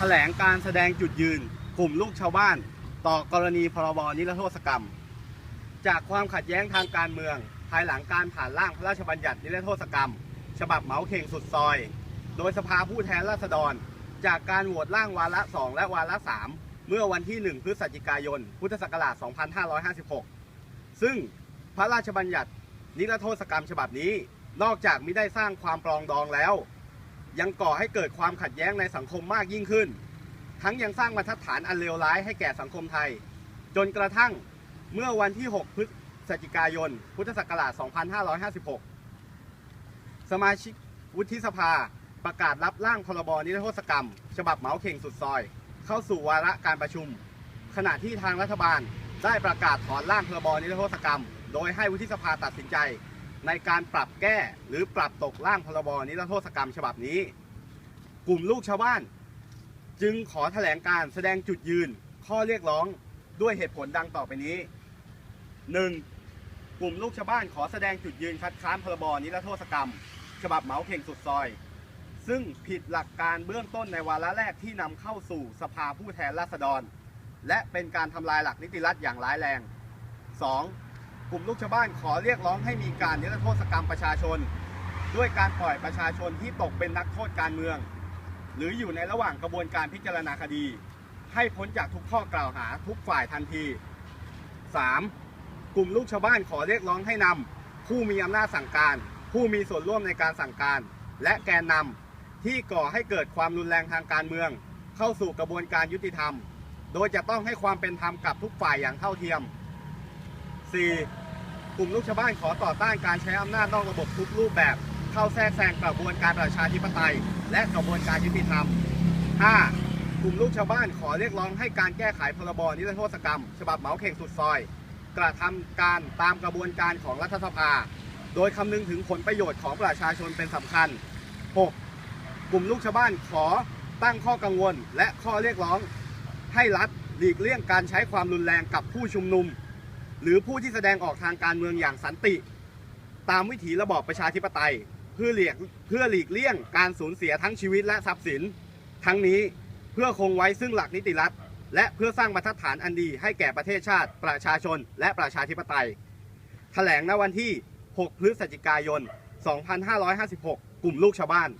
แถลงการแสดงจุดยืน กลุ่มลูกชาวบ้าน ต่อกรณีพรบนิรโทษกรรม จากความขัดแย้งทางการเมือง ภายหลังการผ่านร่างพระราชบัญญัตินิรโทษกรรม ฉบับเหมาเข่งสุดซอย โดยสภาผู้แทนราษฎร จากการโหวตร่างวาระ 2 และวาระ 3 เมื่อวันที่ 1 พฤศจิกายน พุทธศักราช 2556 ซึ่งพระราชบัญญัตินิรโทษกรรมฉบับนี้ นอกจากมิได้สร้างความปรองดองแล้ว ยังก่อให้เกิดความขัดแย้งในสังคมมากยิ่งขึ้น ทั้งยังสร้างบรรทัดฐานอันเลวร้ายให้แก่สังคมไทย จนกระทั่งเมื่อวันที่ 6 พฤศจิกายน พุทธศักราช 2556 สมาชิกวุฒิสภาประกาศรับร่างพรบนิรโทษกรรม ฉบับเหมาเข่งสุดซอย เข้าสู่วาระการประชุม ขณะที่ทางรัฐบาลได้ประกาศถอนร่างพรบนิรโทษกรรม โดยให้วุฒิสภาตัดสินใจ ในการปรับแก้หรือปรับตกร่างพรบนิรโทษกรรมฉบับนี้ กลุ่มลูกชาวบ้าน จึงขอแถลงการแสดงจุดยืนข้อเรียกร้องด้วยเหตุผลดังต่อไปนี้ 1. กลุ่มลูกชาวบ้านขอแสดงจุดยืนคัดค้านพรบนิรโทษกรรม ฉบับเหมาเข่งสุดซอย ซึ่งผิดหลักการเบื้องต้นในวาระแรกที่นำเข้าสู่สภาผู้แทนราษฎร และเป็นการทำลายหลักนิติรัฐอย่างร้ายแรง 2. กลุ่มลูกชาวบ้านขอเรียกร้องให้มีการนิรโทษกรรมประชาชน ด้วยการปล่อยประชาชนที่ตกเป็นนักโทษการเมือง หรืออยู่ในระหว่างกระบวนการพิจารณาคดี ให้พ้นจากทุกข้อกล่าวหาทุกฝ่ายทันที 3. กลุ่มลูกชาวบ้านขอเรียกร้องให้นำผู้มีอำนาจสั่งการ ผู้มีส่วนร่วมในการสั่งการ และแกนนำที่ก่อให้เกิดความรุนแรงทางการเมือง เข้าสู่กระบวนการยุติธรรม โดยจะต้องให้ความเป็นธรรมกับทุกฝ่ายอย่างเท่าเทียม 4. กลุ่มลูกชาวบ้านขอต่อต้านการใช้อำนาจนอกระบบทุกรูปแบบ เข้าแทรกแซงกระบวนการประชาธิปไตย และกระบวนการยุติธรรม 5. กลุ่มลูกชาวบ้านขอเรียกร้องให้การแก้ไขพรบนิรโทษกรรม ฉบับเหมาเข่งสุดซอย กระทำการตามกระบวนการของรัฐสภา โดยคำนึงถึงผลประโยชน์ของประชาชนเป็นสำคัญ 6. กลุ่มลูกชาวบ้านขอตั้งข้อกังวล และข้อเรียกร้อง ให้รัฐหลีกเลี่ยงการใช้ความรุนแรงกับผู้ชุมนุม หรือผู้ที่แสดงออกทางการเมืองอย่างสันติ ตามวิถีระบอบประชาธิปไตย เพื่อเลียกเพื่อหลีกเลี่ยงการสูญเสียทั้งชีวิตและทรัพย์สิน ทั้งนี้เพื่อคงไว้ซึ่งหลักนิติรัฐ และเพื่อสร้างบรรทัดฐานอันดีให้แก่ประเทศชาติ ประชาชน และประชาธิปไตย แถลงณวันที่ 6 พฤศจิกายน 2556 กลุ่มลูกชาวบ้าน